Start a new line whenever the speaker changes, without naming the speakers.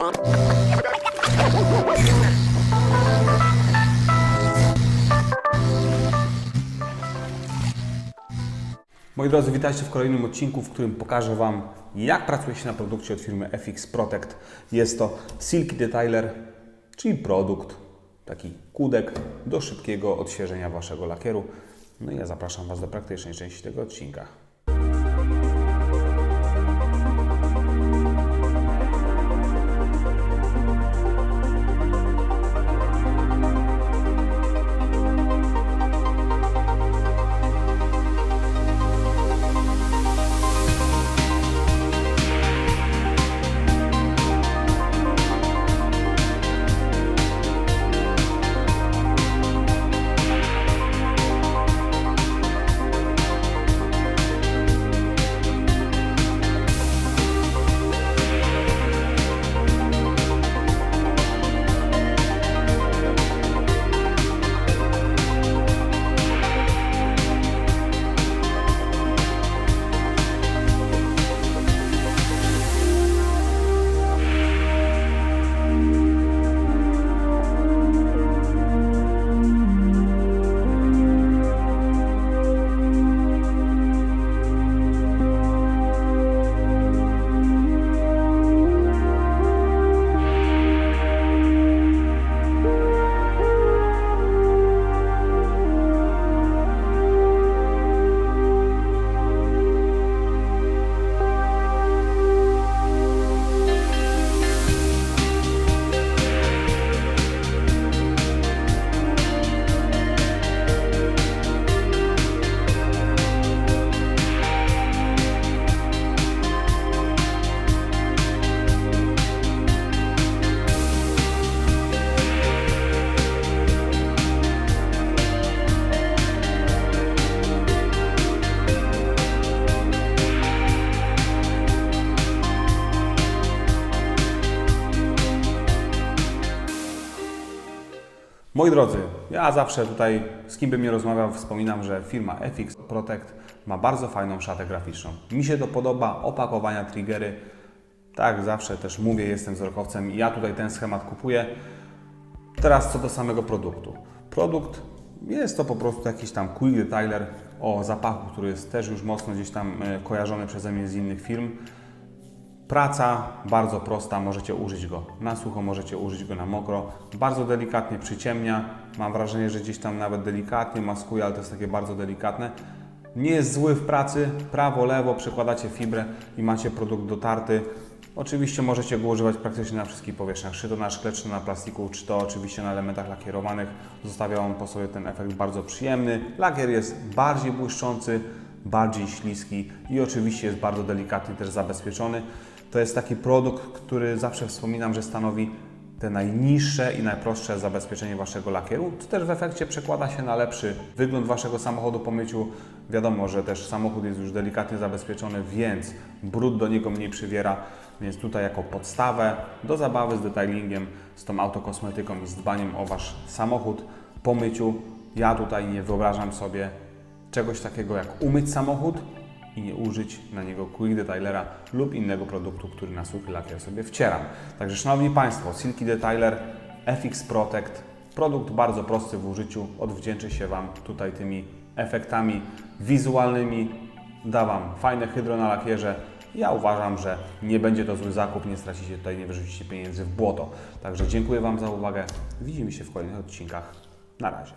Moi drodzy, witajcie w kolejnym odcinku, w którym pokażę Wam, jak pracuje się na produkcie od firmy FX Protect. Jest to Silky Detailer, czyli produkt, taki kudek do szybkiego odświeżenia Waszego lakieru. No i ja zapraszam Was do praktycznej części tego odcinka. Moi drodzy, ja zawsze tutaj, z kim bym nie rozmawiał, wspominam, że firma FX Protect ma bardzo fajną szatę graficzną. Mi się to podoba, opakowania, triggery. Tak, zawsze też mówię, jestem wzrokowcem i ja tutaj ten schemat kupuję. Teraz co do samego produktu. Produkt jest to po prostu jakiś tam quick detailer o zapachu, który jest też już mocno gdzieś tam e, kojarzony przeze mnie z innych firm. Praca bardzo prosta, możecie użyć go na sucho, możecie użyć go na mokro. Bardzo delikatnie przyciemnia. Mam wrażenie, że gdzieś tam nawet delikatnie maskuje, ale to jest takie bardzo delikatne. Nie jest zły w pracy, prawo, lewo, przekładacie fibrę i macie produkt dotarty. Oczywiście możecie go używać praktycznie na wszystkich powierzchniach, czy to na szkle, czy to na plastiku, czy to oczywiście na elementach lakierowanych. Zostawia on po sobie ten efekt bardzo przyjemny. Lakier jest bardziej błyszczący, bardziej śliski i oczywiście jest bardzo delikatnie też zabezpieczony. To jest taki produkt, który zawsze wspominam, że stanowi te najniższe i najprostsze zabezpieczenie Waszego lakieru, co też w efekcie przekłada się na lepszy wygląd Waszego samochodu po myciu. Wiadomo, że też samochód jest już delikatnie zabezpieczony, więc brud do niego mniej przywiera, więc tutaj jako podstawę do zabawy z detailingiem, z tą autokosmetyką i z dbaniem o Wasz samochód po myciu, ja tutaj nie wyobrażam sobie czegoś takiego jak umyć samochód i nie użyć na niego Quick Detailera lub innego produktu, który na suchy lakier sobie wcieram. Także Szanowni Państwo, Silky Detailer FX Protect, produkt bardzo prosty w użyciu, odwdzięczy się Wam tutaj tymi efektami wizualnymi, da Wam fajne hydro na lakierze. Ja uważam, że nie będzie to zły zakup, nie stracicie tutaj, nie wyrzucicie pieniędzy w błoto. Także dziękuję Wam za uwagę, widzimy się w kolejnych odcinkach. Na razie.